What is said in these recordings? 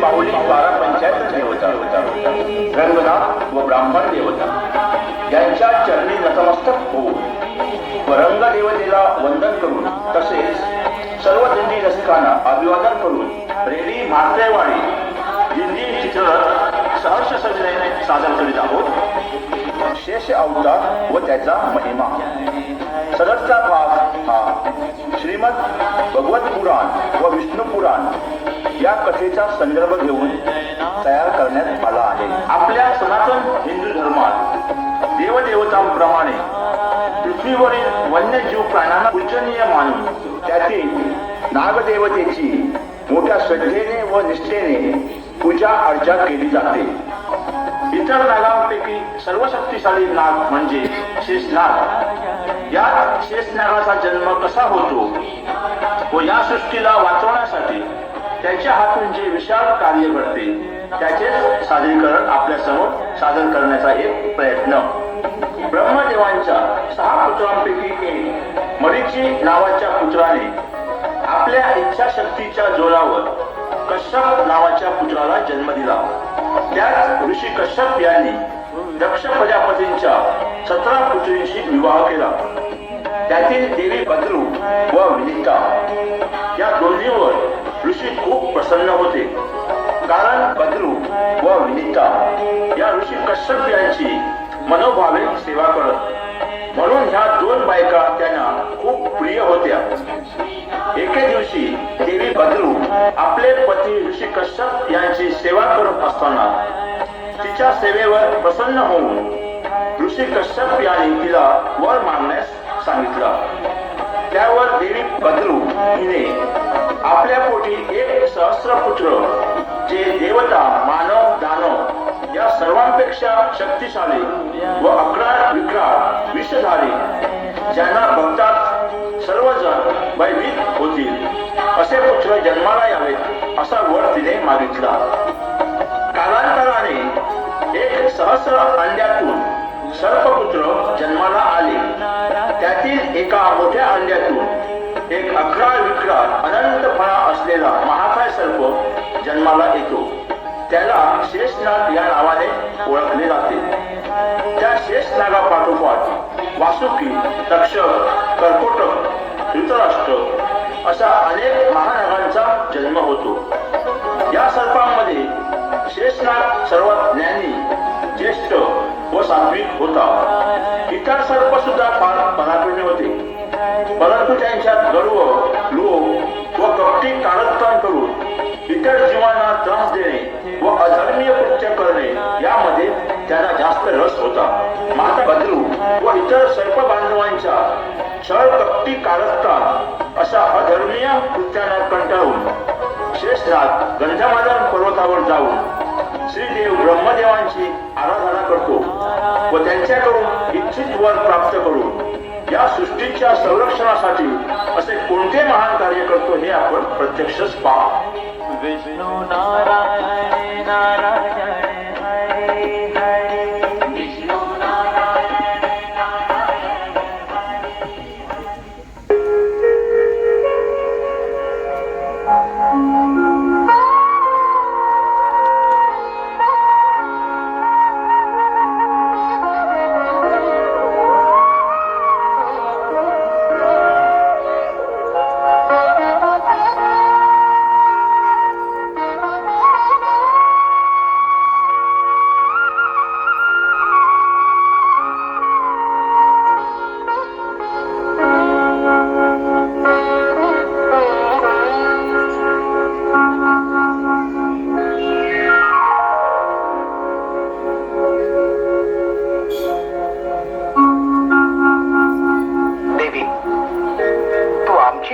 माऊली बारा पंचायत देवता रंगनाथ व ब्राह्मण देवता. यांच्या चरणी नतमस्तक होऊन व रंग देवतेला वंदन करून तसेच सर्व दिंडी रसिकांना अभिवादन करून रेडी म्हात्रेवाडी दिंडी चित्ररथ सहर्ष सजने सादर करीत आहोत. शेष अवतार व त्याचा महिमा. सदरचा श्रीमद भगवत पुराण व विष्णू पुराण या कथेचा संदर्भ घेऊन तयार करण्यात आला आहे. आपल्या सनातन हिंदू धर्मात देवदेवतांप्रमाणे पृथ्वीवरील वन्यजीव प्राण्यांना पूजनीय मानून त्यातील नागदेवतेची मोठ्या श्रद्धेने व निष्ठेने पूजा अर्चा केली जाते. इतर नागांपैकी सर्वशक्तिशाली नाग म्हणजे शेषनाग या शेषनागाचा जन्म कसा होतो? व या सृष्टीला वाचवण्यासाठी त्याच्या हातून जे विशाल कार्य घडते त्याचे सादरीकरण आपल्यासमोर सादर करण्याचा एक प्रयत्न. ब्रह्मदेवांच्या सहा पुत्रांपैकी एक मरीची नावाच्या पुत्राने आपल्या इच्छाशक्तीच्या जोरावर कश्यप नावाच्या पुत्राला जन्म दिला. त्याच ऋषी कश्यप यांनी दक्ष प्रजापतींच्या सतरा पुत्रींशी विवाह केला. त्यातील देवी बद्रू व विनिता या दोन्हीवर ऋषी खूप प्रसन्न होते. कारण बद्रू व विनिता या ऋषी कश्यप यांची मनोभावे सेवा करत म्हणून ह्या दोन बायका त्यांना खूप प्रिय होत्या. एके दिवशी देवी बदलू आपले पती ऋषी कश्यप यांची सेवा करत असताना तिच्या सेवेवर प्रसन्न होऊन ऋषी कश्यप यांनी तिला वर मागण्यास सांगितलं. त्यावर देवी बद्रू हिने आपल्या पोटी एक सहस्र पुत्र जे देवता मानव दानव या सर्वांपेक्षा शक्तिशाली व अकरा विक्रा विषधारी ज्यांना बघतात सर्वजण भयभीत होतील असे पुत्र जन्माला यावेत असा वर तिने मागितला. कालांतराने एक सहस्र अंड्यातून सर्पपुत्र जन्माला आले. त्यातील एका मोठ्या अंड्यातून एक अकरा विक्रा अनंत फळा असलेला महाकाय सर्प जन्माला येतो. त्याला शेषनाग या नावाने ओळखले जाते. त्या शेषनागापाठोपाठ वासुकी तक्षक कर्कोटक धृतराष्ट्र अशा अनेक महानगांचा जन्म होतो. या सर्पांमध्ये शेषनाग सर्वात ज्ञानी ज्येष्ठ व सात्विक होता. इतर सर्प सुद्धा फार पराक्रमी होते. परंतु त्यांच्यात गर्व लोभ छळ कपटी अशा अधर्मीय कृत्यांना कंटाळून शेषनाग गंधमादन पर्वतावर जाऊन श्रीदेव ब्रह्मदेवांची आराधना करतो व त्यांच्याकडून इच्छित वर प्राप्त करून या सृष्टीच्या संरक्षणासाठी असे कोणते महान कार्य करतो हे आपण प्रत्यक्षच पहा. विष्णु नारायण नारायण.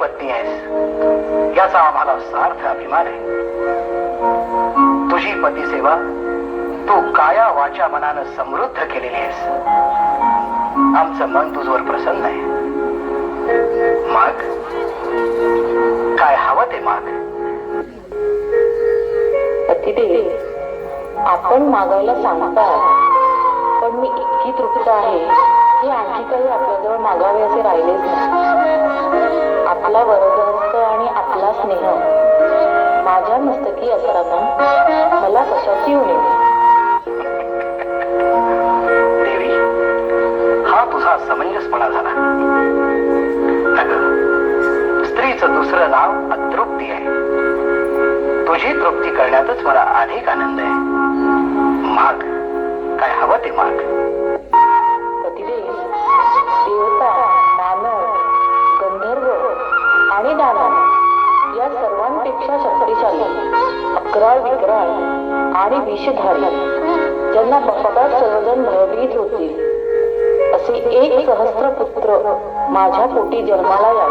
पत्नी आहेस. याचा आम्हाला सार्थ अभिमान आहे. तुझी पतिसेवा तू काया वाचा मनानं समृद्ध केलेली आहेस. आमचं मन तुझवर प्रसन्न आहे. माग. काय हवं ते माग. पतिदेवी आपण मागायला सांगता पण मी इतकी तृप्त आहे की आणखी काही आपल्याजवळ मागावे असे राहिलेच नाही. आपला वरदहस्त आणि आपला स्नेह. ती पोटी जन्माला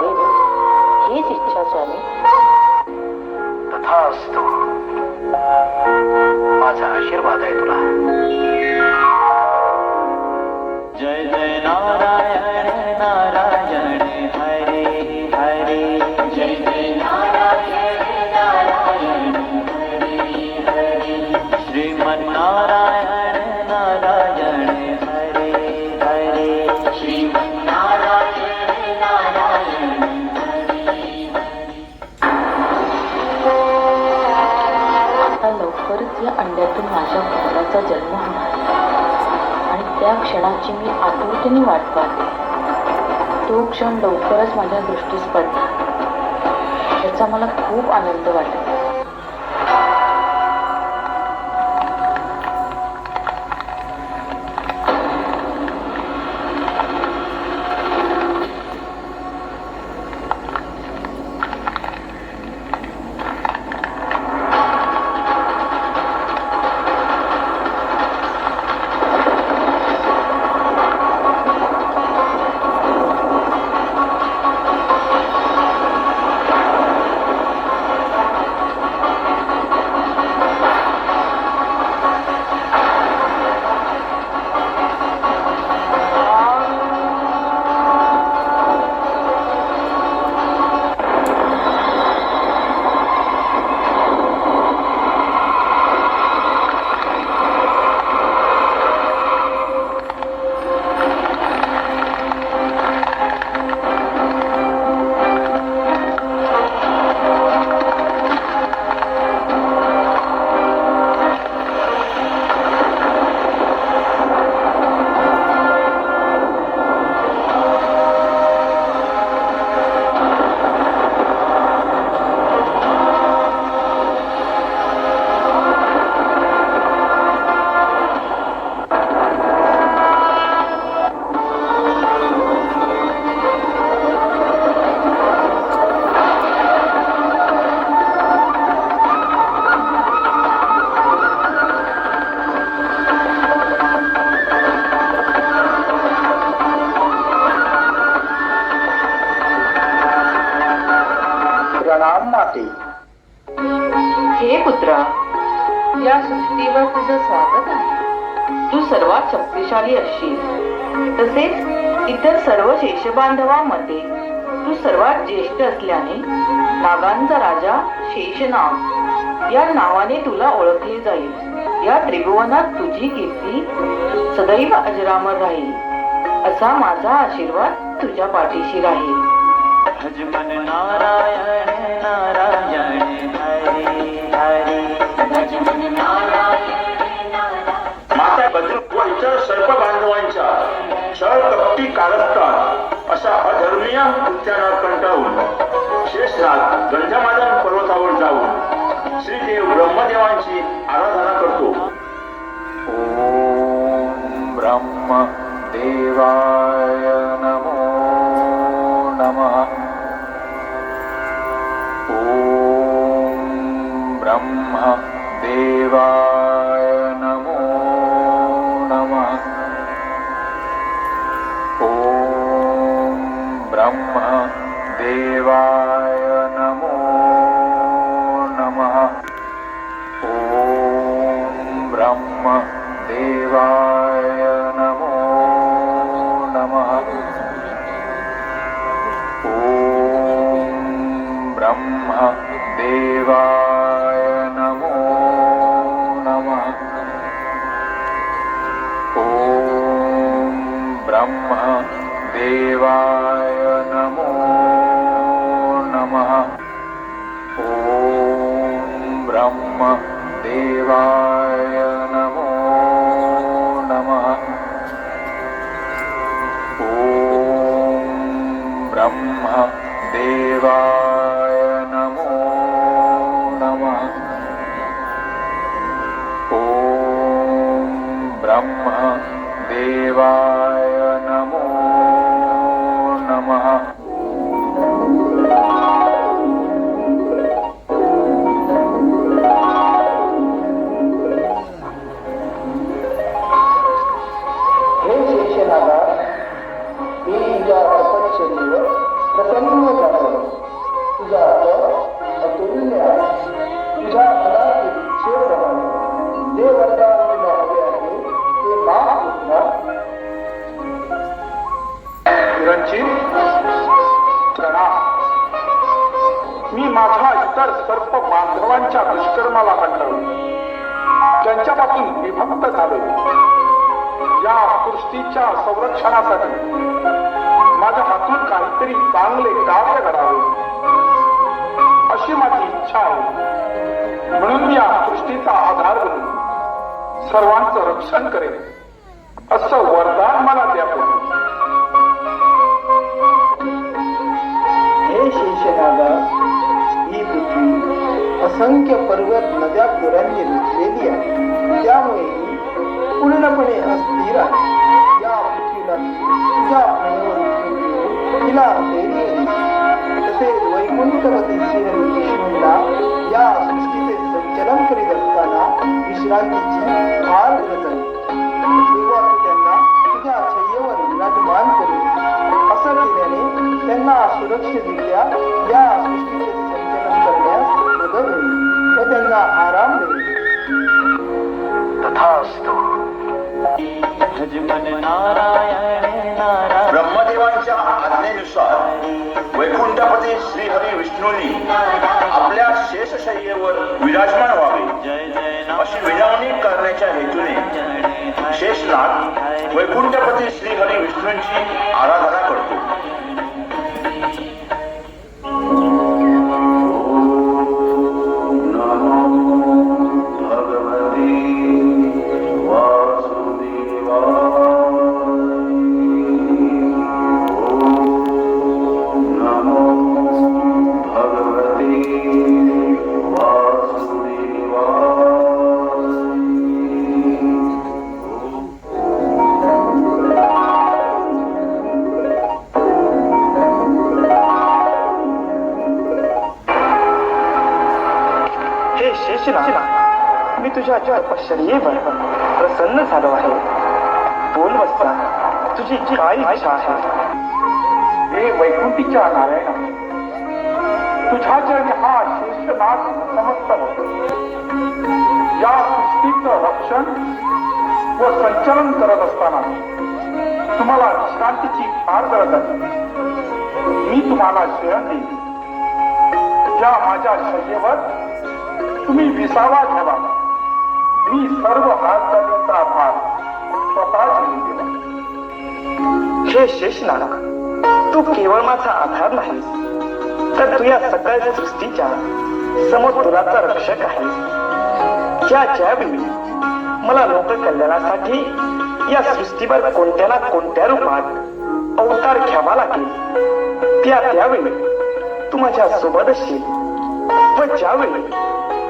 क्षणाची मी आतुरतेने वाट पाहते. तो क्षण लवकरच माझ्या दृष्टीस पडला. याचा मला खूप आनंद वाटतो शक्तिशाली असशील. तसेच इतर सर्व शेषबांधवांमध्ये तू सर्वात ज्येष्ठ असल्याने नागांचा राजा शेषनाग या नावाने तुला ओळखले जाईल. या त्रिभुवनात तुझी कीर्ती सदैव अजरामर राहील. असा माझा आशीर्वाद तुझ्या पाठीशी राहील. नारायण नारायण छळ कपटी कारस्थान अशा अधर्मीय कृत्यांना कंटाळून शेषनाथ गंधमादन पर्वतावर जाऊन श्रीदेव ब्रह्मदेवांची आराधना करतो. ओम ब्रह्म देवाय नमो नमः. ओम ब्रह्म देवाय देवाय नमो नमः। ॐ ब्रह्म देवाय चांगले कार्य करावे. अशी माझी इच्छा आहे. म्हणून मी या सृष्टीचा आधार बनून सर्वांचं रक्षण करेन. असं वरदान मला द्या हे शेषनागा ही पृथ्वी असंख्य पर्वत नद्या पुरांनी लुटलेली आहे. त्यामुळे ही पूर्णपणे अस्थिर आहे. या पृथ्वीला तुझ्या तिला तसेच वैकुंठपती श्रीहरी या सृष्टीचे संचलन करीत असताना विश्रांतीची फार गरज आहे. शेषशय्येवर विराजमान व्हावे. जय जय अशी विनवणी करण्याच्या हेतूने शेषनाथ वैकुंठपती श्रीहरी विष्णूंची आराधना करतो. तुझ्या तपश्चर्येवर प्रसन्न झालो आहे. बोल बसता तुझी काय इच्छा आहे? हे वैकुंठीच्या नारायण तुझ्या चरणी हा शेषनाग समस्त होतो. या सृष्टीचं रक्षण व संचलन करत असताना तुम्हाला विश्रांतीची फार गरज आहे. मी तुम्हाला शरण देईन. ज्या माझ्या शय्येवर तुम्ही विसावा घ्यावा मी सर्व हालचालीचा भार स्वतःच दिला. हे तू केवळ माझा आधार नाहीस तर तू या सगळ्या सृष्टीच्या समतोलाचा रक्षक आहेस. ज्या ज्यावेळी मला लोककल्याणासाठी या सृष्टीवर कोणत्या ना कोणत्या रूपात अवतार घ्यावा लागेल त्या त्यावेळी तू माझ्या सोबत असशील व ज्यावेळी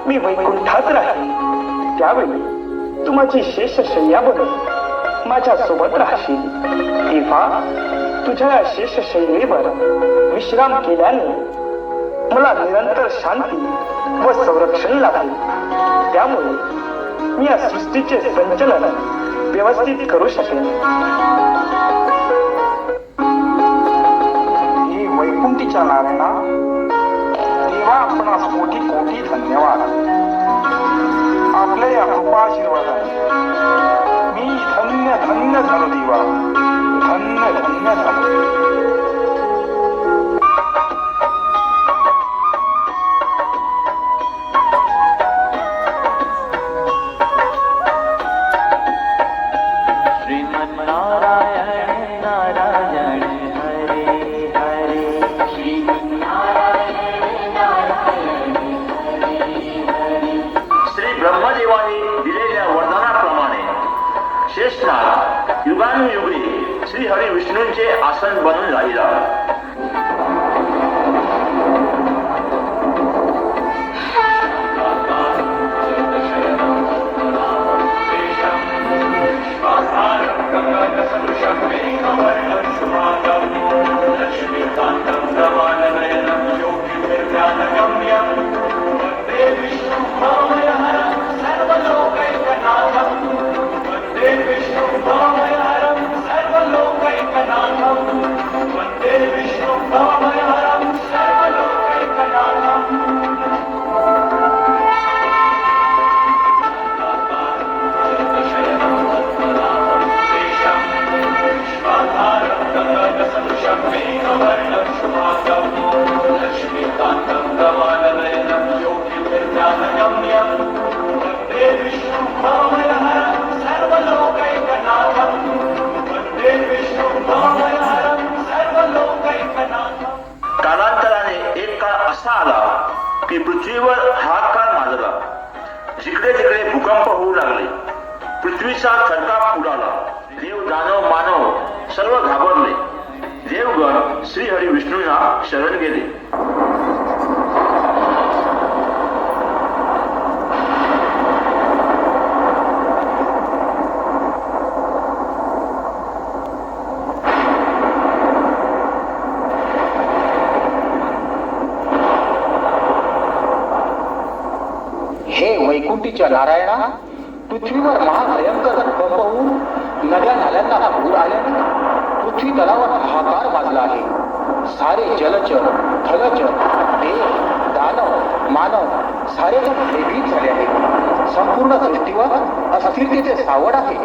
मी वैकुंठात राहील त्यावेळी तू माझी शेष शय्या बनून माझ्या सोबत राहशील. तेव्हा तुझ्या या शेष शैलीवर विश्राम केल्याने मला निरंतर शांती व संरक्षण लाभेल. त्यामुळे मी या सृष्टीचे संचलन व्यवस्थित करू शकेन. ही वैकुंठीच्या नारायणा तेव्हा आपणास कोटी कोटी धन्यवाद. आपल्या या कृपाशीर्वादाने की पृथ्वीवर हाहाकार माजला. जिकडे तिकडे भूकंप होऊ लागले. पृथ्वीचा थरकाप उडाला. देव दानव मानव सर्व घाबरले. देवगण श्रीहरी विष्णूंना शरण गेले हे वैकुंठीच्या नारायणा पृथ्वीवर महाभयंकर भूकंप होऊन नद्या नाल्यांना पूर आल्याने पृथ्वी तलावर हाकार माजला आहे. सारे जलचर थलचर देव दानव मानव सारे जण भयभीत झाले आहे संपूर्ण सृष्टीवर अस्थिरतेचे सावड आहे.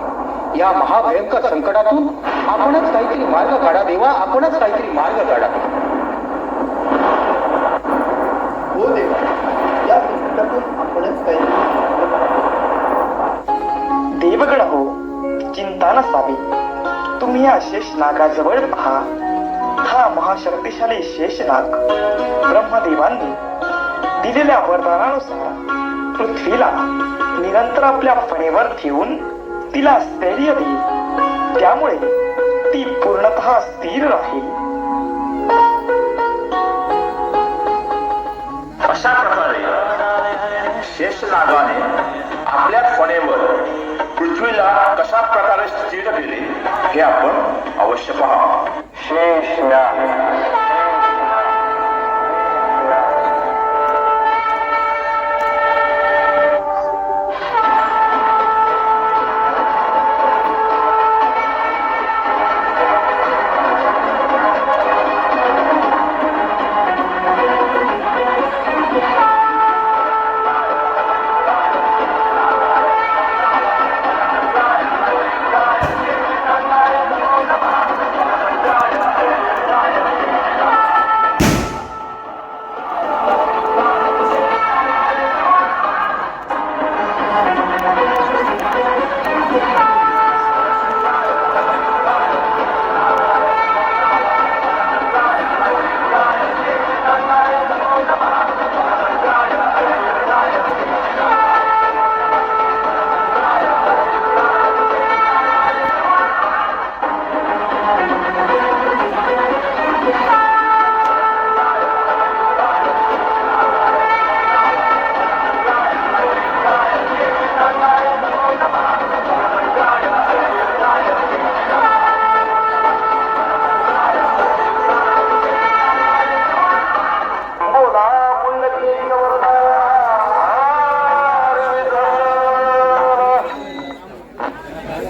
या महाभयंकर संकटातून आपणच काहीतरी मार्ग काढा देवा आपणच काहीतरी मार्ग काढा. चिंता नसावी तुम्ही या शेष नागाजवळ पहा. हा महाशक्तिशाली शेषनाग ब्रह्मदेवांनी दिलेल्या वरदानानुसार पृथ्वीला निरंतर आपल्या फणेवर ठेवून तिला स्थैर्य देईल. त्यामुळे ती पूर्णतः स्थिर राहील. अशा प्रकारे शेषनागाने आपल्या फणेवर पृथ्वीला कशा प्रकारे स्थिर केले हे आपण अवश्य पहा. शेषनाग